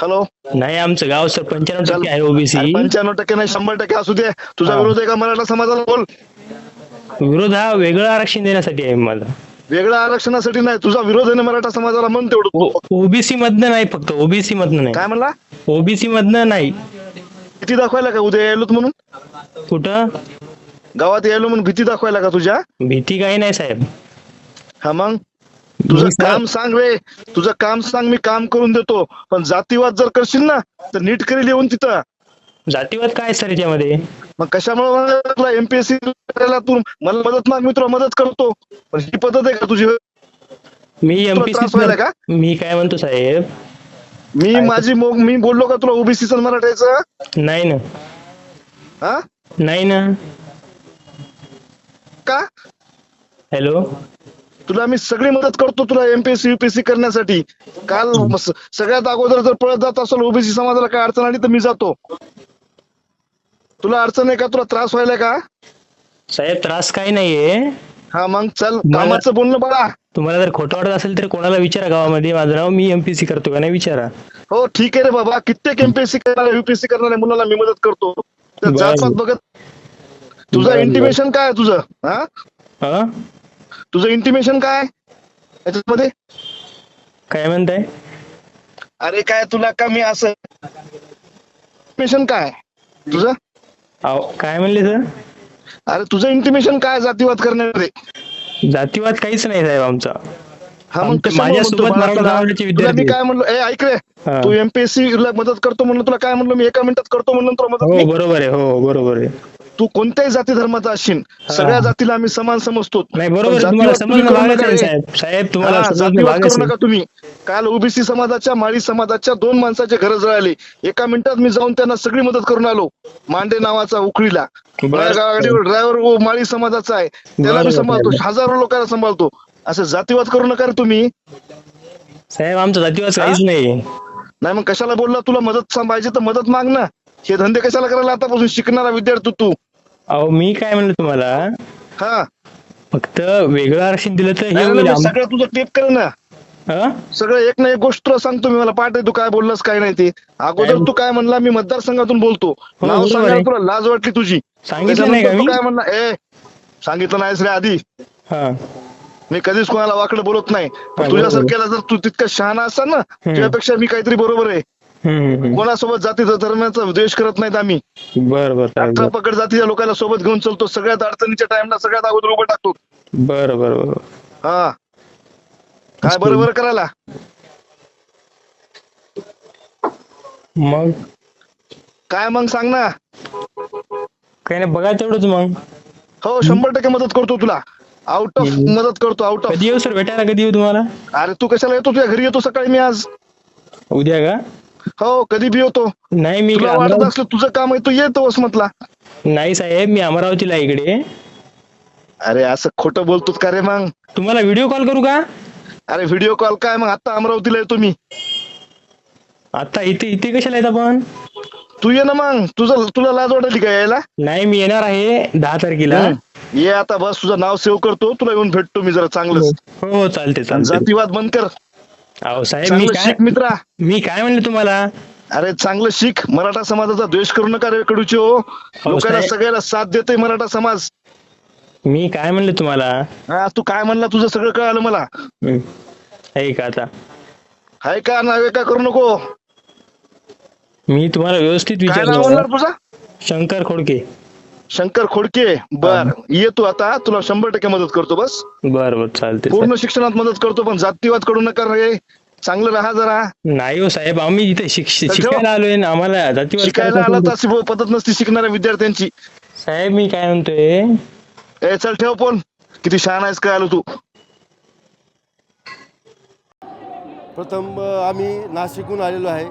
Hello नाही आमचं गाव सर पंच्याण्णव टक्के आहे ओबीसी. पंच्याण्णव टक्के नाही शंभर टक्के असू दे. तुझा. विरोध आहे का मराठा समाजाला? बोल. विरोध हा वेगळं आरक्षण देण्यासाठी आहे मला. वेगळ्या आरक्षणासाठी नाही तुझा विरोध आहे ना मराठा समाजाला म्हण तेवढं. ओबीसी मधनं नाही फक्त ओबीसी मधनं नाही. काय म्हणला? ओबीसी मधनं नाही. भीती दाखवायला का उद्या यायलो म्हणून? कुठं? गावात यायलो म्हणून भीती दाखवायला का तुझ्या? भीती काही नाही साहेब. हा मग? तुझं काम सांग रे. तुझं काम सांग मी काम करून देतो. पण जातीवाद जर करशील ना तर नीट करेल येऊन तिथं. जातीवाद काय सर याच्यामध्ये? मग कशामुळे एमपीएससी करायला तू मला मदत माग मी तुला मदत करतो. पण ही पद्धत आहे का तुझी? मी व्हायला का? मी काय म्हणतो साहेब? मी माझी मो- मी बोललो का तुला ओबीसीचं मराठायचं? नाही ना. हा? नाही ना. का? हॅलो? तुला मी सगळी मदत करतो तुला एमपीएससी युपीएससी करण्यासाठी. काल सगळ्यात अगोदर जर पळत जात असेल ओबीसी समाजाला काय अडचण आली तर मी जातो. तुला अडचण आहे का? तुला त्रास व्हायला का? साहेब त्रास काही नाहीये. हा मग चल कामाचं बोलणं बाळा. तुम्हाला जर खोटं वाटत असेल तर कोणाला विचारा गावामध्ये. माझं नाव मी एमपीसी करतो का? नाही विचारा. हो ठीक आहे रे बाबा. कित्येक एमपीएससी करणाऱ्या युपीएससी करणाऱ्या मुलाला मी मदत करतो. जातपात बघत तुझं इंटिमेशन काय तुझं? हा? हा? तुझं इंटिमेशन काय आहे? याच्यामध्ये? काय म्हणताय? अरे काय तुला का मी असं. इंटिमेशन काय तुझं? अहो काय म्हणले सर? अरे तुझं इंटिमेशन काय जातीवाद करण्यामध्ये? जातीवाद काहीच नाही साहेब आमचा. हा मग आमच्या- कशामुळे माझ्यासोबत म्हणतो बाळा मराठा तुला? समाजाचे तुला विद्यार्थी मी काय म्हणलो? ए ऐक रे. हा. तू एमपीएससी ला मदत करतो म्हणलं तुला काय म्हणलो? मी एका मिनिटात करतो म्हणलं तुला मदत हो नाही. बरोबर आहे. हो बरोबर आहे. तू कोणत्याही जाती धर्माचा असशील सगळ्या जातीला आम्ही समान समजतो. नाही बरोबर तुम्ही. साहेब. तुम्हाला काल ओबीसी समाजाच्या माळी समाजाच्या दोन माणसाचे घर जळाले एका मिनिटात मी जाऊन त्यांना सगळी मदत करून आलो. मांडे नावाचा गाडीवर ड्रायव्हर माळी समाजाचा आहे. त्याला मी सांभाळतो. हजारो लोकांना सांभाळतो. असं जातीवाद करू नका रे तुम्ही. साहेब आमचा जातीवाद काहीच नाही. नाही मग कशाला बोलला? तुला मदत सा- पाहिजे तर मदत माग ना. हे धंदे कशाला करायला आतापासून शिकणारा विद्यार्थी तू? अहो मी काय म्हणलं तुम्हाला? हा. फक्त वेगळं आरक्षण दिलं तर हे नाही, होईल. नाही, आम- सगळं तुझं टेप कर ना. हा? सगळं एक ना एक गोष्ट तुला सांगतो मी मला. पाठ तू काय बोललास काय नाही ते. अगोदर काय- तू काय म्हणला मी मतदारसंघातून बोलतो. नाव बरोबर सांगायला आहे. तुला लाज वाटली तुझी. सांगितलं नाही का त्याच्यानंतर तू काय म्हणला ए सांगितलं नाहीस रे आधी. हा. मी कधीच कोणाला वाकडं बोलत नाही. पण हा, तुझ्यासारख्याला जर तू तितकं शहाणा असाल ना तुझ्यापेक्षा मी काहीतरी बरोबर आहे. कोणासोबत जाती धर्माचा द्वेष करत नाहीत आम्ही. बरं बरं पकड जातीच्या लोकांना सोबत घेऊन चलतो. सगळ्यात अडचणीच्या टाइमला सगळ्यात अगोदर उभं टाकतो. बरं बरं बरं हा. काय बरोबर करायला? मग? काय मग सांग ना. काही नाही बघा तेवढंच मग. हो शंभर टक्के मदत करतो तुला. Out of. मदत करतो आउट ऑफ कधी येऊ सर भेटायला कधी येऊ तुम्हाला? अरे तू कशाला येतो? तुझ्या घरी येतो सकाळी मी आज. उद्या का? हो कधी बी येतो. नाही मी तुला वाटत अमरावती- असलं तुझं काम आहे तू येतो वसमतला नाही साहेब मी अमरावतीला आहे इकडे. अरे असं खोटं बोलतोस का रे मग? तुम्हाला व्हिडिओ कॉल करू का? अरे व्हिडिओ कॉल काय? मग आता अमरावतीला येतो मी. आता इथे इथे कशाला येत आपण? तू ये ना मग. तुझं तुला लाज वाटली का यायला? नाही मी येणार आहे दहा तारखेला. ये आता बस तुझं नाव सेव्ह करतो. तुला येऊन भेटतो मी जरा चांगलं हो हो, चालते चालते जातीवाद बंद कर. अहो साहेब मी चांगलं काय शिक मित्रा. मी काय म्हणले तुम्हाला? अरे चांगलं शिक. मराठा समाजाचा द्वेष करू नका रे कडूचे हो. लोकांना साहेब. सगळ्याला साथ देते मराठा समाज. मी काय म्हणले तुम्हाला? हा तू काय म्हणला तुझं सगळं कळालं मला. हम्म. ऐका आता? हाय का नावे का करू नको. मी तुम्हाला व्यवस्थित काय नाव म्हणणार तुझा? शंकर खोडके. शंकर खोडके बर. ये तू आता तुला शंभर टक्के मदत करतो बस. बर बर चालते पूर्ण शिक्षणात मदत करतो पण जातीवाद करू नका रे. चांगलं राहा जरा. नाही हो साहेब आम्ही इथे शिक तर ठेव. शिकायला आलोय ना आम्हाला जातीवाद शिकायला आला तर अशी पद्धत नसती शिकणाऱ्या विद्यार्थ्यांची. साहेब मी काय म्हणतोय? ए चल ठेव फोन. किती शहाणा आहेस काय आलो तू? प्रथम आम्ही नाशिकहून आलेलो आहे.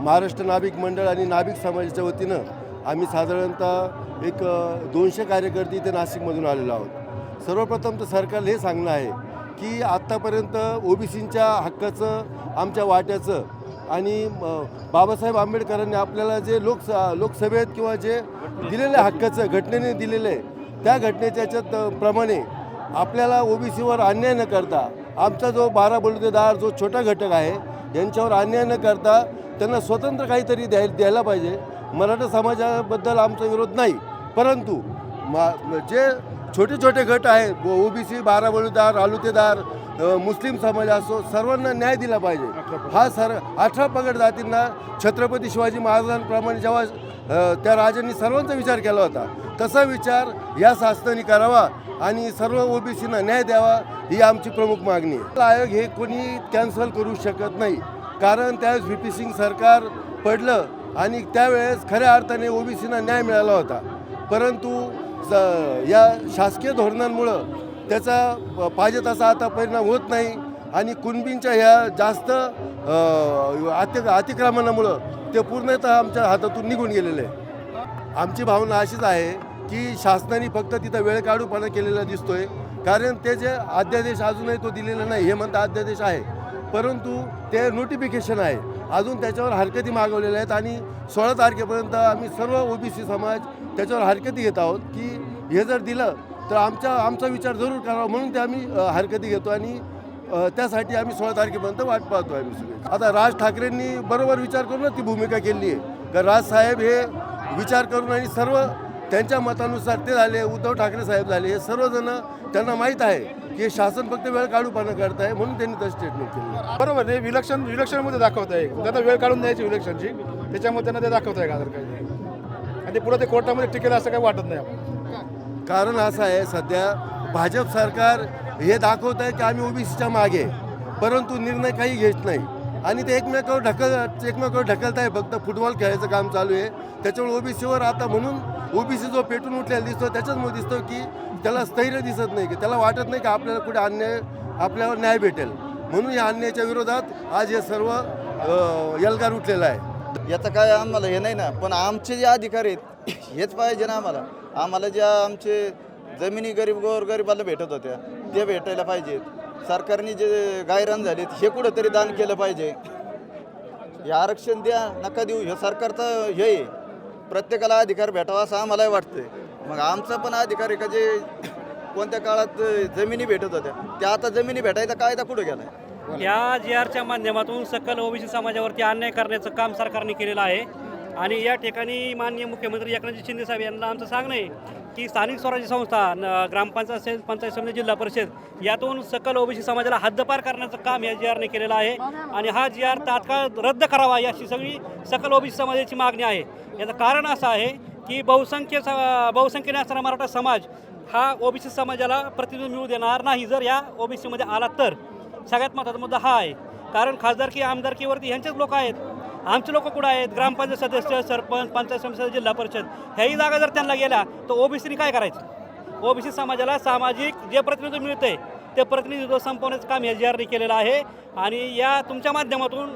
महाराष्ट्र नाभिक मंडळ आणि नाभिक समाजाच्या वतीनं आम्ही साधारणतः एक दोनशे कार्यकर्ते इथे नाशिकमधून आलेलो आहोत. सर्वप्रथम तर सरकारला हे सांगणं आहे की आत्तापर्यंत ओबीसींच्या हक्काचं आमच्या वाट्याचं आणि बाबासाहेब आंबेडकरांनी आपल्याला जे लोकस लोकसभेत किंवा जे दिलेल्या हक्काचं घटनेने दिलेलं आहे त्या घटनेच्या याच्यात प्रमाणे आपल्याला ओबीसीवर अन्याय न करता आमचा जो बारा बलुतेदार जो छोटा घटक आहे यांच्यावर अन्याय न करता त्यांना स्वतंत्र काहीतरी द्याय द्यायला पाहिजे. मराठा समाजाबद्दल आमचा विरोध नाही. परंतु मा जे छोटे छोटे गट आहेत ओबीसी बारा बळीदार आलुतेदार अ, मुस्लिम समाज असो सर्वांना न्याय दिला पाहिजे. हा सर अठरा पगड जातींना छत्रपती शिवाजी महाराजांप्रमाणे जेव्हा त्या राजांनी सर्वांचा विचार केला होता तसा विचार या शासनाने करावा आणि सर्व ओबीसींना न्याय द्यावा ही आमची प्रमुख मागणी आहे. आयोग हे कोणी कॅन्सल करू शकत नाही. कारण त्यावेळेस व्ही पी सिंग सरकार पडलं आणि त्यावेळेस खऱ्या अर्थाने ओबीसींना न्याय मिळाला होता. परंतु स- या शासकीय धोरणांमुळं त्याचा पाहिजे तसा आता परिणाम होत नाही आणि कुणबींच्या ह्या जास्त अति अतिक्रमणामुळं ते पूर्णतः आमच्या हातातून निघून गेलेले आहे आमची भावना अशीच आहे की शासनाने फक्त तिथं वेळ काढूपणा केलेला दिसतोय. कारण ते जे अध्यादेश अजूनही तो दिलेला नाही हे म्हणता अध्यादेश आहे. परंतु ते नोटिफिकेशन आहे. अजून त्याच्यावर हरकती मागवलेल्या आहेत आणि सोळा तारखेपर्यंत आम्ही सर्व ओबीसी समाज त्याच्यावर हरकती घेत आहोत की हे जर दिलं तर आमच्या आमचा विचार जरूर करावा म्हणून ते आम्ही हरकती घेतो आणि त्यासाठी आम्ही सोळा तारखेपर्यंत वाट पाहतो आम्ही सगळे. आता राज ठाकरेंनी बरोबर विचार करूनच ती भूमिका केली आहे. का राजसाहेब हे विचार करून आणि सर्व त्यांच्या मतानुसार ते झाले उद्धव ठाकरे साहेब झाले हे सर्वजण त्यांना माहीत आहे की हे शासन फक्त वेळ काढूपणा करत आहे म्हणून त्यांनी तर स्टेटमेंट केलं. बरोबर आहे विलक्षण विलक्षणमध्ये दाखवत आहे. त्यांना वेळ काढून द्यायची विलक्षणची. त्याच्यामुळे त्यांना ते दाखवत आहे गाजर काही आणि ते पुढे ते कोर्टामध्ये टिकेल असं काही वाटत नाही कारण असं आहे सध्या भाजप सरकार हे दाखवत आहे की आम्ही ओबीसीच्या मागे. परंतु निर्णय काही घेत नाही. आणि ते एकमेकावर ढकल एकमेकावर ढकलत आहे फक्त फुटबॉल खेळायचं काम चालू आहे. त्याच्यामुळे ओबीसीवर आता म्हणून ओबीसी जो पेटून उठलेला दिसतो त्याच्याचमुळे दिसतो की त्याला स्थैर्य दिसत नाही की त्याला वाटत नाही की आपल्याला कुठे अन्याय आपल्यावर न्याय भेटेल. म्हणून या अन्यायाच्या विरोधात आज हे सर्व यलगार उठलेला आहे. याचं काय आम्हाला हे नाही ना पण आमचे जे अधिकार आहेत हेच पाहिजे ना आम्हाला. आम्हाला ज्या आमचे जमिनी गरीब गोर गरिबाला भेटत होत्या ते भेटायला पाहिजेत. सरकारने जे गायरान झालेत हे कुठंतरी दान केलं पाहिजे. हे आरक्षण द्या नका देऊ. हे सरकारचं हे आहे. प्रत्येकाला अधिकार भेटावा असं आम्हालाही वाटतंय. मग आमचा पण अधिकार एखादे कोणत्या काळात जमिनी भेटत होत्या त्या आता जमिनी भेटायचा कायदा कुठं गेलाय? या जी आरच्या माध्यमातून सकल ओबीसी समाजावरती अन्याय करण्याचं काम सरकारने केलेलं आहे. आणि या ठिकाणी माननीय मुख्यमंत्री एकनाथजी शिंदे साहेब यांना आमचं सांगणं आहे की स्थानिक स्वराज्य संस्था ग्रामपंचायत असेल पंचायत समिती जिल्हा परिषद यातून सकल ओबीसी समाजाला हद्दपार करण्याचं काम या जी आरने केलेलं आहे. आणि हा जी आर तात्काळ रद्द करावा याची सगळी सकल ओबीसी समाजाची मागणी आहे. याचं कारण असं आहे की बहुसंख्य स- बहुसंख्येने असणारा मराठा समाज हा ओबीसी समाजाला प्रतिनिधी मिळू देणार नाही. जर या ओबीसीमध्ये आला तर सगळ्यात महत्त्वाचा मुद्दा हा आहे. कारण खासदारकी आमदारकीवरती ह्यांचेच लोक आहेत. आमचे लोक कुठं आहेत? ग्रामपंचायत सदस्य सरपंच पंचायत समिती जिल्हा परिषद. ह्याही जागा जर त्यांना गेल्या तर ओबीसीने काय करायचं? ओबीसी समाजाला सामाजिक जे प्रतिनिधित्व मिळते ते प्रतिनिधित्व संपवण्याचं काम या जी आरने केलेलं आहे. आणि या तुमच्या माध्यमातून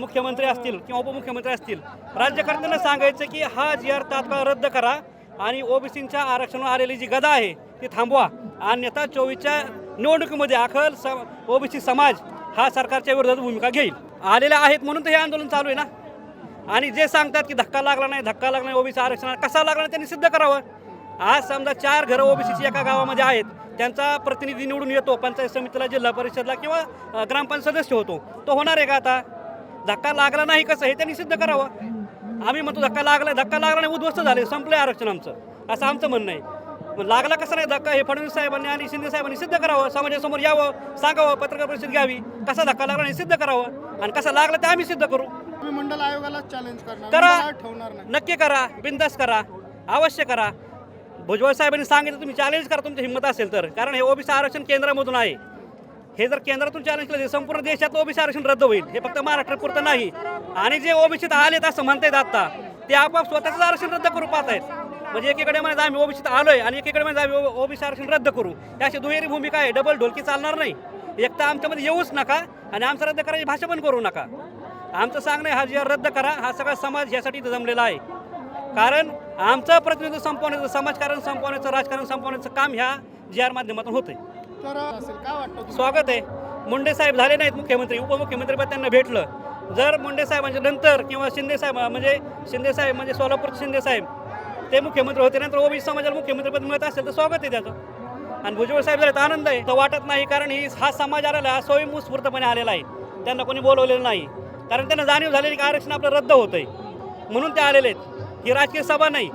मुख्यमंत्री असतील किंवा उपमुख्यमंत्री असतील राज्यकर्त्यांना सांगायचं की हा जी आर तात्काळ रद्द करा आणि ओबीसींच्या आरक्षणावर आलेली जी गदा आहे ती थांबवा. अन्यथा चोवीसच्या निवडणुकीमध्ये अखल स ओबीसी समाज हा सरकारच्या विरोधात भूमिका घेईल. आलेले आहेत म्हणून तर हे आंदोलन चालू आहे ना. आणि जे सांगतात की धक्का लागला नाही धक्का लागला नाही ओबीसी आरक्षणाला कसा लागला नाही त्यांनी सिद्ध करावं. आज समजा चार घरं ओबीसीची एका गावामध्ये आहेत. त्यांचा प्रतिनिधी निवडून येतो पंचायत समितीला जिल्हा परिषदला किंवा ग्रामपंचायत सदस्य होतो. तो होणार आहे का आता? धक्का लागला नाही कसं? हे त्यांनी सिद्ध करावं. आम्ही म्हणतो धक्का लागला धक्का लागला नाही उद्ध्वस्त झाले संपलं आरक्षण आमचं. असं आमचं म्हणणं आहे. लागला कसं नाही धक्का? हे फडणवीस साहेबांनी आणि शिंदे साहेबांनी सिद्ध करावं समाजासमोर यावं सांगावं पत्रकार परिषद घ्यावी. कसा धक्का लागला नाही सिद्ध करावं? आणि कसा लागला ते आम्ही सिद्ध करू. मंडल आयोगाला चॅलेंज करा. नक्की करा. बिंदास करा. अवश्य करा. भुजबळ साहेबांनी सांगितलं तुम्ही चॅलेंज करा तुमची हिंमत असेल तर. कारण हे ओबीसी आरक्षण केंद्रामधून आहे. हे जर केंद्रातून चॅलेंज केलं संपूर्ण देशात ओबीसी आरक्षण रद्द होईल. हे फक्त महाराष्ट्रापुरतं नाही. आणि जे ओबीसीत आलेत असं म्हणतायत आता ते आपोआप स्वतःच आरक्षण रद्द करू पाहत आहेत म्हणजे एकीकडे म्हणजे आम्ही ओबीसीत आलोय आणि एकीकडे म्हणजे आम्ही ओबीसी आरक्षण रद्द करू. अशी दुहेरी भूमिका आहे? डबल ढोलकी चालणार नाही. एक तर आमच्यामध्ये येऊच नका आणि आमचं रद्द करायची भाषा पण करू नका. आमचं सांगणं हा जी आर रद्द करा हा सगळा समाज यासाठी जमलेला आहे. कारण आमचं प्रतिनिधित्व संपवण्याचं समाजकारण संपवण्याचं राजकारण संपवण्याचं काम ह्या जी आर माध्यमातून होतंय. तर असेल काय वाटतं तुम्हाला? स्वागत आहे. मुंडे साहेब झाले नाहीत मुख्यमंत्री उपमुख्यमंत्री पद त्यांना भेटलं. जर मुंडे साहेबांच्या नंतर किंवा शिंदे साहेब म्हणजे शिंदे साहेब म्हणजे सोलापूरचे शिंदे साहेब ते मुख्यमंत्री होते नंतर ओबीसी समाजाला मुख्यमंत्रीपद मिळत असेल तर स्वागत आहे त्याचं. आणि भुजबळ साहेब झाले तर आनंद आहे. तो वाटत नाही कारण ही हा समाज आलेला हा स्वयंस्फूर्तपणे आलेला आहे. त्यांना कोणी बोलवलेलं नाही. कारण त्यांना जाणीव झालेली की आरक्षण आपलं रद्द होतं आहे म्हणून ते आलेले आहेत. ही राजकीय सभा नाही.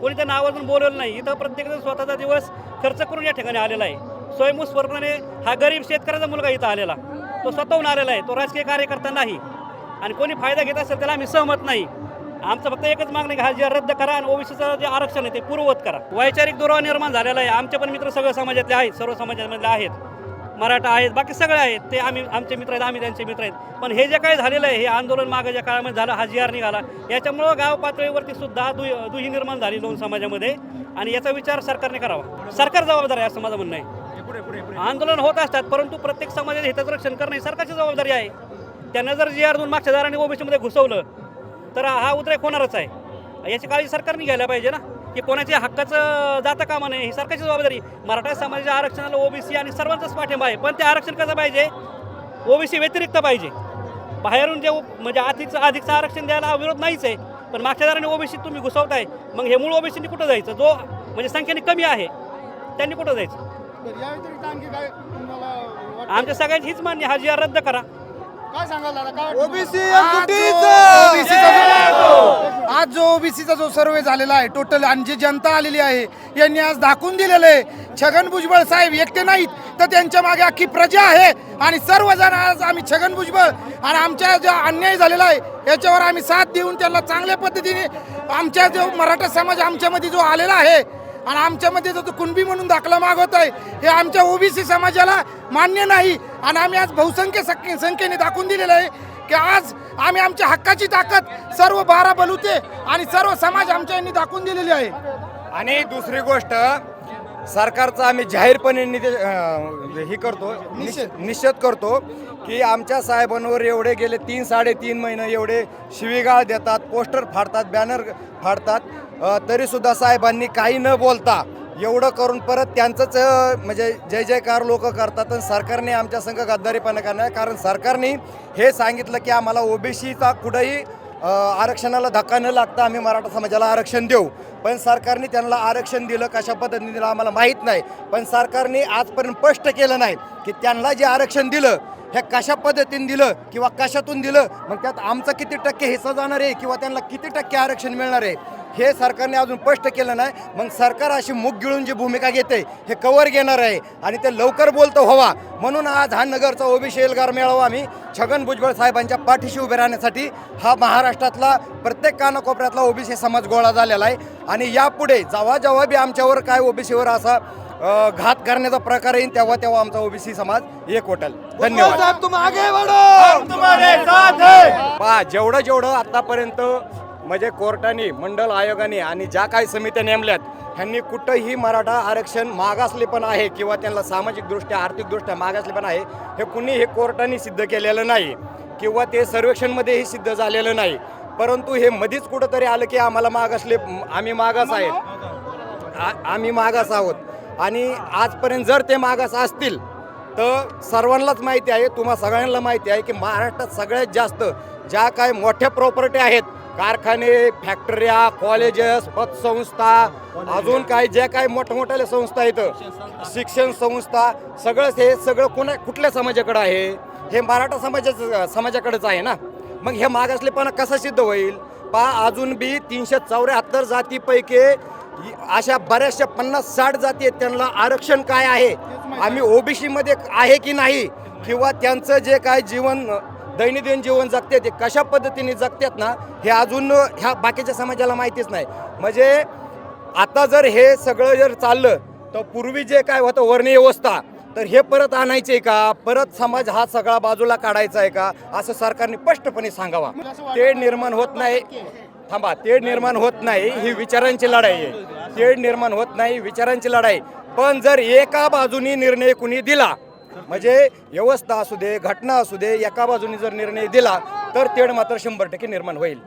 कोणी त्यांना आवर्जून बोलवलं नाही. इथं प्रत्येकजण स्वतःचा दिवस खर्च करून या ठिकाणी आलेला आहे. स्वयंस्फूर्तपणे हा गरीब शेतकऱ्याचा मुलगा इथं आलेला. तो स्वतःहून आलेला आहे. तो राजकीय कार्यकर्ता नाही. आणि कोणी फायदा घेत असेल त्याला आम्ही सहमत नाही. आमचं फक्त एकच मागणं आहे की हा जे रद्द करा आणि ओबीसीचं जे आरक्षण आहे ते पूर्ववत करा. वैचारिक दुरावा निर्माण झालेला आहे. आमचे पण मित्र सगळ्या समाजातले आहेत सर्व समाजामधले आहेत. मराठा आहेत बाकी सगळे आहेत. ते आम्ही आमचे मित्र आहेत आम्ही त्यांचे मित्र आहेत. पण हे जे काही झालेलं आहे हे आंदोलन मागं ज्या काळामध्ये झालं हा जी आर निघाला याच्यामुळं गाव पातळीवरती सुद्धा दु दुही निर्माण झाली दोन समाजामध्ये. आणि याचा विचार सरकारने करावा. सरकार जबाबदार आहे असं माझं म्हणणं आहे. आंदोलन होत असतात परंतु प्रत्येक समाजाचे हिताचं रक्षण करणं सरकारची जबाबदारी आहे. त्यांना जर जी आर दोन मागच्या दाराने ओबीसीमध्ये घुसवलं तर हा उद्रेक होणारच आहे. याची काळजी सरकारने घ्यायला पाहिजे ना की कोणाच्या हक्काचं जाता कामा नये ही सरकारची जबाबदारी. मराठा समाजाच्या आरक्षणाला ओबीसी आणि सर्वांचाच पाठिंबा आहे पण ते आरक्षण कसं पाहिजे? ओबीसी व्यतिरिक्त पाहिजे. बाहेरून जे म्हणजे अधिकचं अधिकचं आरक्षण द्यायला विरोध नाहीच आहे पण मागच्या दाराने ओबीसी तुम्ही घुसवताय मग हे मूळ ओबीसीनी कुठं जायचं? जो म्हणजे संख्येने कमी आहे त्यांनी कुठं जायचं? आमच्या सगळ्यांची हीच मान्य हा जी आर रद्द करा. काय सांगाल दादा? काय वाटतं ओबीसी आज जो ओबीसीचा जो सर्वे झालेला आहे टोटल आणि जी जनता आलेली आहे यांनी आज दाखवून दिलेलं आहे छगन भुजबळ साहेब एकटे नाहीत तर त्यांच्या मागे अख्खी प्रजा आहे आणि सर्वजण आज आम्ही छगन भुजबळ आणि आमच्या जो अन्याय झालेला आहे याच्यावर आम्ही साथ देऊन त्यांना चांगल्या पद्धतीने आमच्या जो मराठा समाज आमच्यामध्ये जो आलेला आहे आणि आमच्यामध्ये जो तो कुणबी म्हणून दाखला मागवत आहे हे आमच्या ओबीसी समाजाला मान्य नाही. आणि आम्ही आज बहुसंख्य सक- संख्येने दाखवून दिलेलं आहे की आज आम्ही आमच्या हक्काची ताकद सर्व बारा बलुते आणि सर्व समाज आमच्या यांनी दाखवून दिलेली आहे. आणि दुसरी गोष्ट सरकारचा आम्ही जाहीरपणे निदे हे करतो निषेध. निषेध करतो की आमच्या साहेबांवर एवढे गेले तीन साडेतीन महिने एवढे शिवीगाळ देतात पोस्टर फाडतात बॅनर फाडतात. तरीसुद्धा साहेबांनी काही न बोलता एवढं करून परत त्यांचंच म्हणजे जय जयकार लोक करतात आणि सरकारने आमच्या संघ गद्दारीपणा करणार कारण सरकारने हे सांगितलं की आम्हाला ओबीसीचा कुठंही आरक्षणाला धक्का न लागता आम्ही मराठा समाजाला आरक्षण देऊ. पण सरकारने त्यांना आरक्षण दिलं कशा पद्धतीने दिलं आम्हाला माहीत नाही. पण सरकारने आजपर्यंत स्पष्ट केलं नाही की त्यांना जे आरक्षण दिलं हे कशा पद्धतीने दिलं किंवा कशातून दिलं मग त्यात आमचं किती टक्के हिस्सा जाणार आहे किंवा त्यांना किती टक्के आरक्षण मिळणार आहे हे सरकारने अजून स्पष्ट केलं नाही. मग सरकार अशी मुग गिळून जी भूमिका घेते हे कवर घेणार आहे. आणि ते लवकर बोलतं व्हावा. म्हणून आज हा नगरचा ओबीसी एल्गार मेळावा आम्ही छगन भुजबळ साहेबांच्या पाठीशी उभे राहण्यासाठी हा महाराष्ट्रातला प्रत्येक कानाकोपऱ्यातला ओबीसी समाज गोळा झालेला आहे. आणि यापुढे जेव्हा जेव्हा बी आमच्यावर काय ओबीसीवर असा घात करण्याचा प्रकार येईल तेव्हा तेव्हा आमचा ओबीसी समाज एक होटेल. धन्यवाद. पहा जेवढं जेवढं आतापर्यंत म्हणजे कोर्टाने मंडल आयोगाने आणि ज्या काही समित्या नेमल्यात ह्यांनी कुठंही मराठा आरक्षण मागासले पण आहे किंवा त्यांना सामाजिकदृष्ट्या आर्थिकदृष्ट्या मागासले पण आहे हे कुणी हे कोर्टाने सिद्ध केलेलं नाही किंवा ते सर्वेक्षणमध्येही सिद्ध झालेलं नाही. परंतु हे मधीच कुठंतरी आलं की आम्हाला मागासले आम्ही मागास आहेत आ- आम्ही मागास आहोत. आणि आजपर्यंत जर ते मागास असतील तर सर्वांनाच माहिती आहे तुम्हा सगळ्यांना माहिती आहे की महाराष्ट्रात सगळ्यात जास्त ज्या काय मोठ्या प्रॉपर्टी आहेत कारखाने फॅक्टऱ्या कॉलेजेस पतसंस्था अजून काय ज्या काय मोठमोठ्या संस्था आहेत शिक्षण संस्था सगळंच हे सगळं कोणा कुठल्या समाजाकडं आहे? हे मराठा समाजाचं समाजाकडेच आहे ना? मग हे मागासलेपणा कसा सिद्ध होईल? पा अजून बी तीनशे चौऱ्याहत्तर जातीपैकी अशा बऱ्याचशा पन्नास साठ जाती आहेत त्यांना आरक्षण काय आहे? आम्ही ओबीसीमध्ये आहे की नाही? किंवा त्यांचं जे काय जीवन दैनंदिन जीवन जगते ते कशा पद्धतीने जगतात ना हे अजून ह्या बाकीच्या समाजाला माहितीच नाही. म्हणजे आता जर हे सगळं जर चाललं तर पूर्वी जे काय होतं वर्णव्यवस्था तर हे परत आणायचे आहे का? परत समाज हा सगळा बाजूला काढायचा आहे का? असं सरकारने स्पष्टपणे सांगावा. ते निर्माण होत नाही. थांबा तेढ निर्माण होत नाही ही विचारांची लढाई आहे. तेढ निर्माण होत नाही विचारांची लढाई. पण जर एका बाजूनी निर्णय कुणी दिला म्हणजे व्यवस्था असू दे घटना असू दे एका बाजूने जर निर्णय दिला तर तेढ मात्र शंभर टक्के निर्माण होईल.